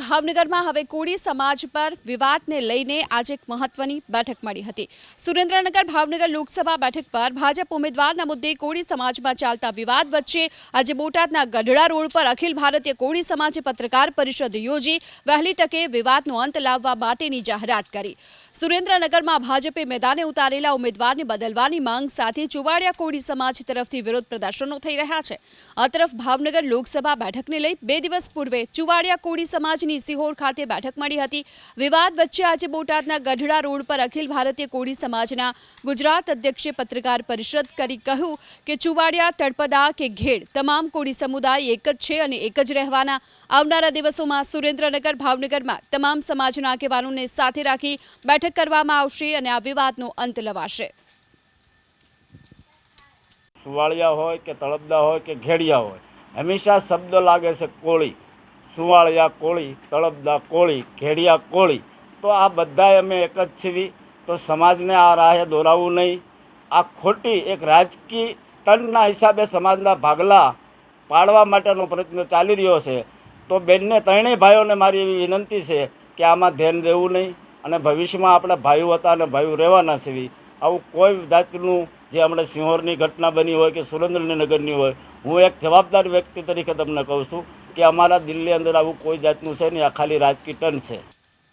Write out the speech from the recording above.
ભાવનગરમાં હવે કોળી સમાજ પર વિવાદને લઈને આજે એક મહત્વની બેઠક મળી હતી. સુરેન્દ્રનગર ભાવનગર લોકસભા બેઠક પર ભાજપ ઉમેદવારના મુદ્દે કોળી સમાજમાં ચાલતા વિવાદ વચ્ચે આજે બોટાદના ગઢડા રોડ પર અખિલ ભારતીય કોળી સમાજે પત્રકાર પરિષદ યોજી વહેલી તકે વિવાદનો અંત લાવવા માટેની જાહેરાત કરી. સુરેન્દ્રનગરમાં ભાજપે મેદાને ઉતારેલા ઉમેદવારને બદલવાની માંગ સાથે ચુવાડિયા કોળી સમાજ તરફથી વિરોધ પ્રદર્શનો થઈ રહ્યા છે. આ તરફ ભાવનગર લોકસભા બેઠકને લઈ બે દિવસ પૂર્વે ચુવાડિયા કોળી સમાજની સિહોર ખાતે બેઠક મળી હતી. વિવાદ વચ્ચે આજે બોટાદના ગઢડા રોડ પર અખિલ ભારતીય કોળી સમાજના ગુજરાત અધ્યક્ષે પત્રકાર પરિષદ કરી કહ્યું કે ચુવાડિયા, તળપદા કે ઘેડ તમામ કોળી સમુદાય એક જ છે અને એક જ રહેવાના. આવનારા દિવસોમાં સુરેન્દ્રનગર, ભાવનગરમાં તમામ સમાજના આગેવાનોને સાથે રાખી બેઠક કરવામાં આવશે અને આ વિવાદનો અંત લવાશે. સુવાળિયા હોય કે તળપદા હોય કે ઘેડિયા હોય, હંમેશા શબ્દ લાગે છે કોળી. સુવાળિયા કોળી, તળપદા કોળી, ઘેડિયા કોળી, તો આ બધાએ અમે એક જ છીવી. તો સમાજને આ રાહે દોરાવવું નહીં. આ ખોટી એક રાજકીય ટનના હિસાબે સમાજના ભાગલા પાડવા માટેનો પ્રયત્ન ચાલી રહ્યો છે. તો બેનને ત્રણેય ભાઈઓને મારી એવી વિનંતી છે કે આમાં ધ્યાન દેવું નહીં અને ભવિષ્યમાં આપણે ભાઈઓ હતા અને ભાઈઓ રહેવાના છીએ આવું કોઈ જાતનું જે હમણાં સિંહોરની ઘટના બની હોય કે સુરેન્દ્રનગરની હોય, હું એક જવાબદાર વ્યક્તિ તરીકે તમને કહું છું કે અમારા દિલ્હી અંદર આવું કોઈ જાતનું છે નહીં આ ખાલી રાજકીટન છે.